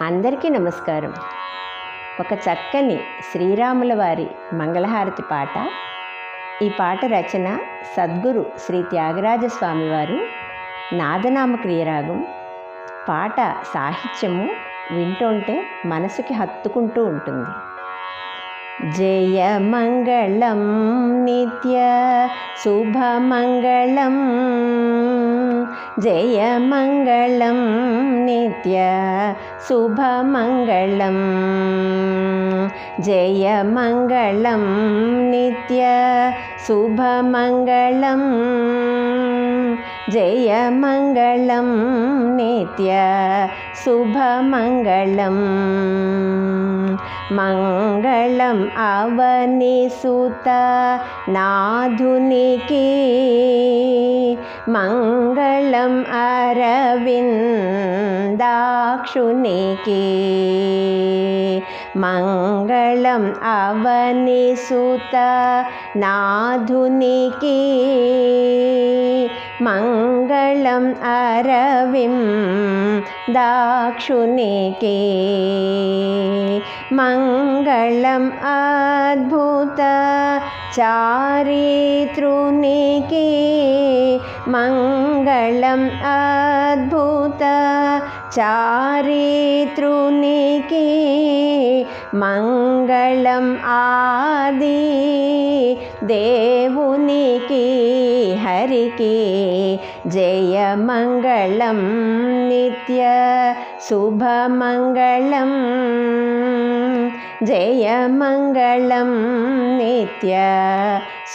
అందరికీ నమస్కారం. ఒక చక్కని శ్రీరాముల వారి మంగళహారతి పాట. ఈ పాట రచన సద్గురు శ్రీ త్యాగరాజ స్వామివారు నాదనామ క్రియరాగం. పాట సాహిత్యము వింటుంటే మనసుకి హత్తుకుంటూ ఉంటుంది. జయ మంగళం నిత్య శుభమంగళం जयमङ्गलं नित्य शुभमङ्गलं जयमङ्गलं नित्य नित्यशुभमङ्गलं जयमङ्गलं नित्य शुभमङ्गलं मङ्गलम् अवनिसुता नाधुनिकी मङ्गलम् अरविन्दाक्षुनिके मङ्गलम् अवनिषुत नाधुनिकी मङ्गलम् अरविं दाक्षुनिके मङ्गलम् अद्भुत चारितृनिकी मङ्गलम् अद्भुत चारितृनिके మంగళం ఆది దేవునికి హరికి జయ మంగళం నిత్య శుభమంగళం జయ మంగళం నిత్య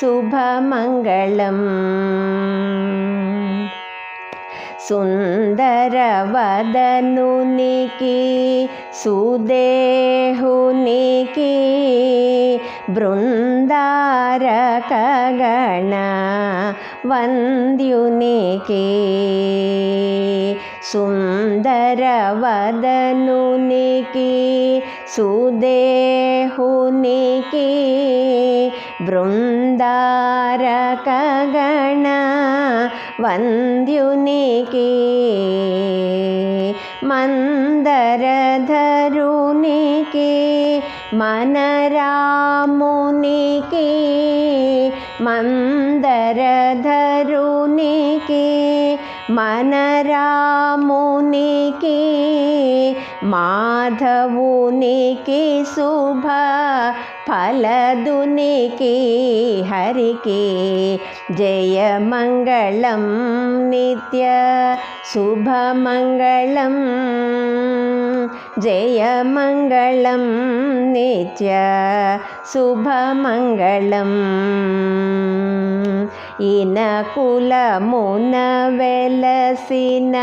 శుభమంగళం సుందరవదనునికి సుదేహునికి బృందారకగణ వంద్యునికి సుందరవదనునికి సుదేహునికి బృందారకగణ वन्द्युनिके मन्दरधरुनिके। मनरामुनिके। मन्दरधरुनिके। मनरामुनिके। माधवुनिके। शुभ फलदुनिके हरिके जयमङ्गलं नित्य नित्यशुभमङ्गलं जयमङ्गलं नित्य शुभमङ्गलम् ఈన కులమున వెలసిన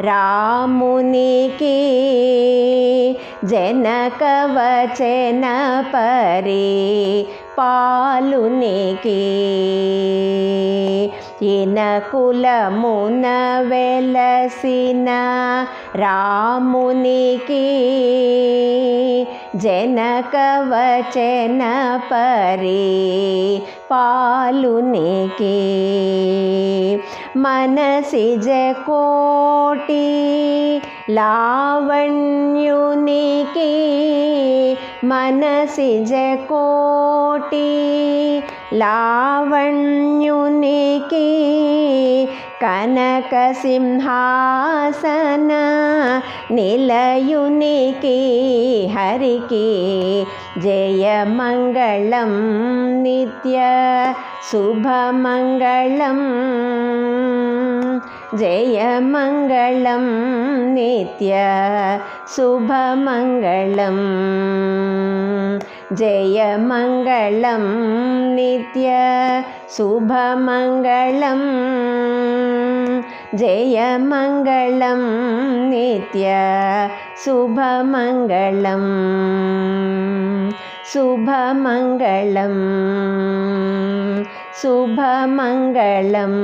రామునికి జనకవచన పరి పాలునికి ఇన కులమున వెలసిన రామునికి జనక వచన పరి పాలునికి మనసిజ కోటి లావణ్యునికి. मनसि जकोटि लावण्युनिके कनकसिंहासन निलयुनिके हरिके जयमङ्गलं नित्य शुभमङ्गलम् जयमङ्गलं नित्य शुभमङ्गलं जयमङ्गलं नित्य शुभमङ्गलं जयमङ्गलं नित्य शुभमङ्गलं शुभमङ्गलम्। शुभमङ्गलम्।